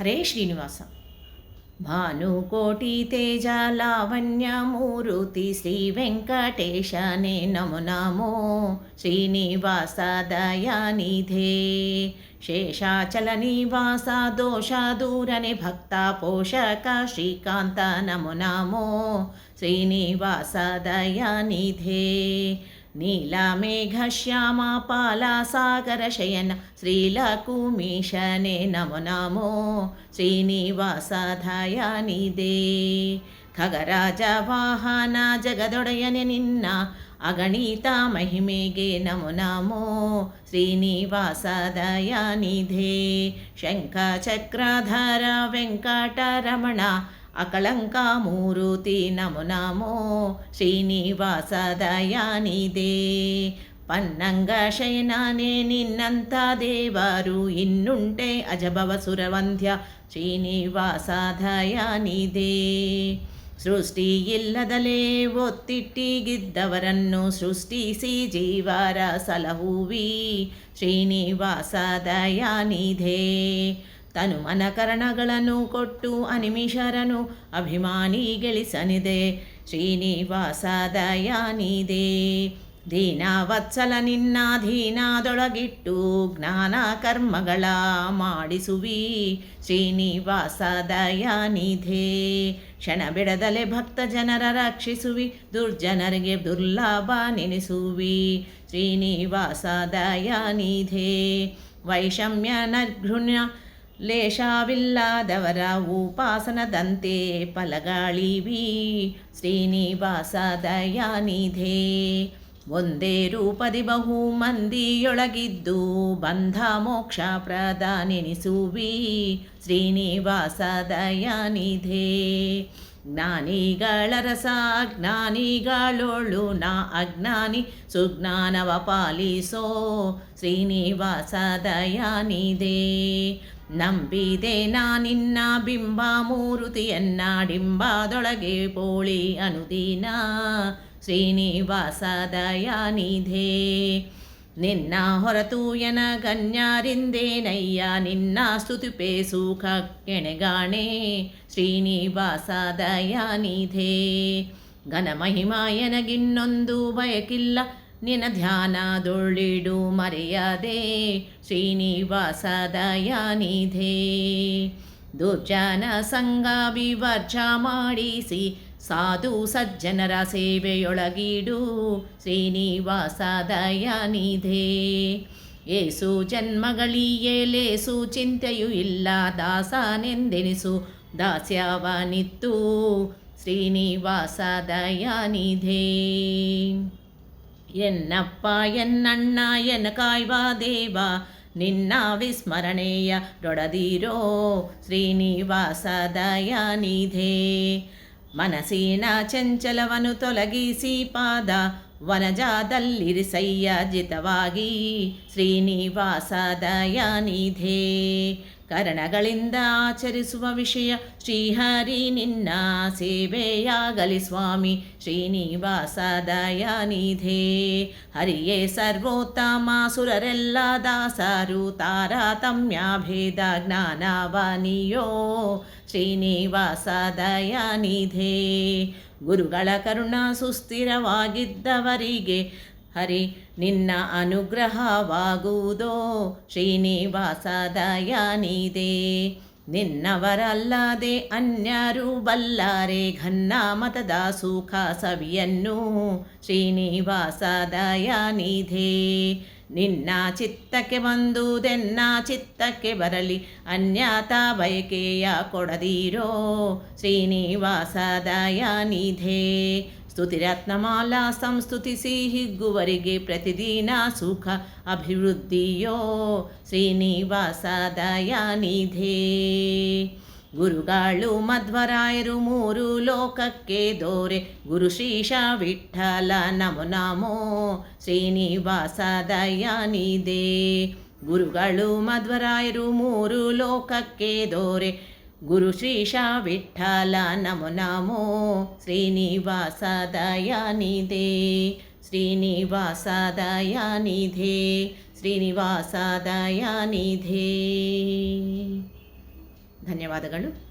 హరే శ్రీనివాస. భానుకోటి తేజ లావణ్యమూరుతి శ్రీ వెంకటేశానే నమో నమో. శ్రీనివాస దయానిధే. శేషాచల నివాస దోష దూరని భక్త పోషక శ్రీకాంత నమో నమో. శ్రీనివాస దయానిధే. ದಯಾನಿಧೇ ನೀಲಮೇಘಶ್ಯಾಮ ಪಾಲ ಸಾಗರ ಶಯನ ಶ್ರೀಲಕುಮೀಶನೆ ನಮೋ ನಮೋ ಶ್ರೀನಿವಾಸ ದಯಾನಿದೆ ಖಗರಾಜ ವಾಹನ ಜಗದೊಡೆಯನೆ ನಿನ್ನ ಅಗಣಿತ ಮಹಿಮೆಗೆ ನಮೋ ನಮೋ ಶ್ರೀನಿವಾಸ ದಯಾನಿಧೆ ಶಂಖ ಚಕ್ರಧರ ವೆಂಕಟರಮಣ ಅಕಳಂಕ ಮೂರುತಿ ನಮೋ ನಮೋ ಶ್ರೀನಿವಾಸ ದಯಾನಿದೆ ಪನ್ನಂಗ ಶಯನಾನೇ ನಿನ್ನಂಥ ದೇವರು ಇನ್ನುಂಟೆ ಅಜಭವ ಸುರವಂಧ್ಯ ಶ್ರೀನಿವಾಸ ದಯಾನಿದೆ ಸೃಷ್ಟಿ ಇಲ್ಲದಲೇ ಒತ್ತಿಟ್ಟಿಗಿದ್ದವರನ್ನು ಸೃಷ್ಟಿಸಿ ಜೀವರ ಸಲಹುವಿ ಶ್ರೀನಿವಾಸ ದಯಾನಿಧೆ ತನು ಮನಕರಣಗಳನ್ನು ಕೊಟ್ಟು ಅನಿಮಿಷರನು ಅಭಿಮಾನಿ ಗೆಳಿಸನಿದೆ ಶ್ರೀನಿವಾಸ ದಯಾನಿದೆ ದೀನವತ್ಸಲ ನಿನ್ನ ದೀನದೊಳಗಿಟ್ಟು ಜ್ಞಾನ ಕರ್ಮಗಳ ಮಾಡಿಸುವಿ. ಶ್ರೀನಿವಾಸ ದಯಾನಿಧೆ ಕ್ಷಣ ಬಿಡದಲೆ ಭಕ್ತ ಜನರ ರಕ್ಷಿಸುವಿ. ದುರ್ಜನರಿಗೆ ದುರ್ಲಾಭ ನೆನೆಸುವಿ. ಶ್ರೀನಿವಾಸ ದಯಾನಿಧೆ ವೈಷಮ್ಯ ಲೇಷವಿಲ್ಲದವರ ಉಪಾಸನದಂತೆ ಫಲಗಾಳಿವಿ. ಶ್ರೀನಿವಾಸ ದಯಾನಿಧೆ ಒಂದೇ ರೂಪದಿ ಬಹು ಮಂದಿಯೊಳಗಿದ್ದು ಬಂಧ ಮೋಕ್ಷ ಪ್ರದಾನೆನಿಸುವಿ. ಶ್ರೀನಿವಾಸ ದಯಾನಿಧೆ ಜ್ಞಾನಿಗಳ ರಸ ಜ್ಞಾನಿಗಳೊಳು ನಾ ಅಜ್ಞಾನಿ ಸುಜ್ಞಾನವ ಪಾಲಿಸೋ. ಶ್ರೀನಿವಾಸ ದಯಾನಿದೆ ನಂಬಿದೆ ನಾನಿನ್ನ ಬಿಂಬ ಮೂರುತಿಯನ್ನ ಡಿಂಬದೊಳಗೆ ಪೋಳಿ ಅನುದಿನ. ಶ್ರೀನಿವಾಸ ದಯಾನಿಧೆ ನಿನ್ನ ಹೊರತು ಎನ ಗಣ್ಯರಿಂದೇನಯ್ಯ? ನಿನ್ನ ಸ್ತುತಿಪೆ ಸುಖ ಕೆಣೆಗಾಣೆ ಶ್ರೀನಿವಾಸ ದಯಾನಿಧೆ ಘನ ಮಹಿಮಾಯನಗಿನ್ನೊಂದು ಬಯಕಿಲ್ಲ. ನಿನ ಧ್ಯಾನದೊಳ್ಳಿಡು ಮರೆಯದೆ ಶ್ರೀನಿವಾಸ ದಯಾನಿಧೆ ದುರ್ಜನ ಸಂಗ ವಿವರ್ಜ ಮಾಡಿಸಿ, ಸಾಧು ಸಜ್ಜನರ ಸೇವೆಯೊಳಗಿಡು ಶ್ರೀನಿವಾಸ ದಯಾನಿಧೆ ಏಸು ಜನ್ಮಗಳಿಯೇ ಲೇಸು, ಚಿಂತೆಯೂ ಇಲ್ಲ, ದಾಸನೆಂದೆನಿಸು, ದಾಸ್ಯವನಿತ್ತು ಶ್ರೀನಿವಾಸ ದಯಾನಿಧೆ ಎನ್ನಪ್ಪ ಎನ್ನಣ್ಣ ಎನ್ನ ಕಾಯ್ವ ದೇವ ನಿನ್ನ ವಿಸ್ಮರಣೆಯ ರೊಡದಿರೋ ಶ್ರೀನಿವಾಸ ದಯಾನಿಧೆ ಮನಸ್ಸಿನ ಚಂಚಲವನ್ನು ತೊಲಗಿಸಿ ಪಾದ ವನಜಾದಲ್ಲಿರಿಸಯ್ಯ ಜಿತವಾಗಿ ಶ್ರೀನಿವಾಸ ದಯಾನಿಧೆ ಕರಣಗಳಿಂದ ಆಚರಿಸುವ ವಿಷಯ. ಶ್ರೀಹರಿ, ನಿನ್ನ ಸೇವೆಯಾಗಲಿ ಸ್ವಾಮಿ. ಶ್ರೀನಿವಾಸ ದಯಾನಿಧೇ ಹರಿಯೇ ಸರ್ವೋತ್ತಮ ಸುರರೆಲ್ಲ ದಾಸರು. ತಾರತಮ್ಯ ಭೇದ ಜ್ಞಾನವನಿಯೋ. ಶ್ರೀನಿವಾಸ ದಯಾನಿಧೇ ಗುರುಗಳ ಕರುಣ ಸುಸ್ಥಿರವಾಗಿದ್ದವರಿಗೆ ಹರಿ, ನಿನ್ನ ಅನುಗ್ರಹವಾಗುವುದೋ? ಶ್ರೀನಿವಾಸ ದಯಾನಿದೆ ನಿನ್ನವರಲ್ಲದೆ ಅನ್ಯರು ಬಲ್ಲಾರೆ, ಘನ್ನ ಮತದ ಸುಖ ಸವಿಯನ್ನು ಶ್ರೀನಿವಾಸ ದಯಾನಿಧೆ ನಿನ್ನ ಚಿತ್ತಕ್ಕೆ ಬಂದುದೆನ್ನ ಚಿತ್ತಕ್ಕೆ ಬರಲಿ, ಅನ್ಯತ ಬಯಕೆಯ ಕೊಡದಿರೋ ಶ್ರೀನಿವಾಸ ದಯಾನಿಧೆ ಸ್ತುತಿರತ್ನಮಾಲಾ ಸಂಸ್ತುತಿಸಿ ಹಿಗ್ಗುವರಿಗೆ ಪ್ರತಿದಿನ ಸುಖ ಅಭಿವೃದ್ಧಿಯೋ ಶ್ರೀನಿವಾಸ ದಯಾನಿಧೆ ಗುರುಗಳು ಮಧ್ವರಾಯರು ಮೂರು ಲೋಕಕ್ಕೆ ದೋರೆ ಗುರು ಶ್ರೀಶ ವಿಠಲ ನಮೋ ನಮೋ ಶ್ರೀನಿವಾಸ ದಯಾನಿದೆ ಗುರುಗಳು ಮಧ್ವರಾಯರು ಮೂರು ಲೋಕಕ್ಕೆ ದೋರೆ ಗುರು ಶ್ರೀಶ ವಿಠಲ ನಮೋ ನಮೋ ಶ್ರೀನಿವಾಸ ದಯಾನಿದೆ ಶ್ರೀನಿವಾಸ ದಯಾನಿಧೆ ಶ್ರೀನಿವಾಸ ದಯಾನಿಧೆ ಧನ್ಯವಾದಗಳು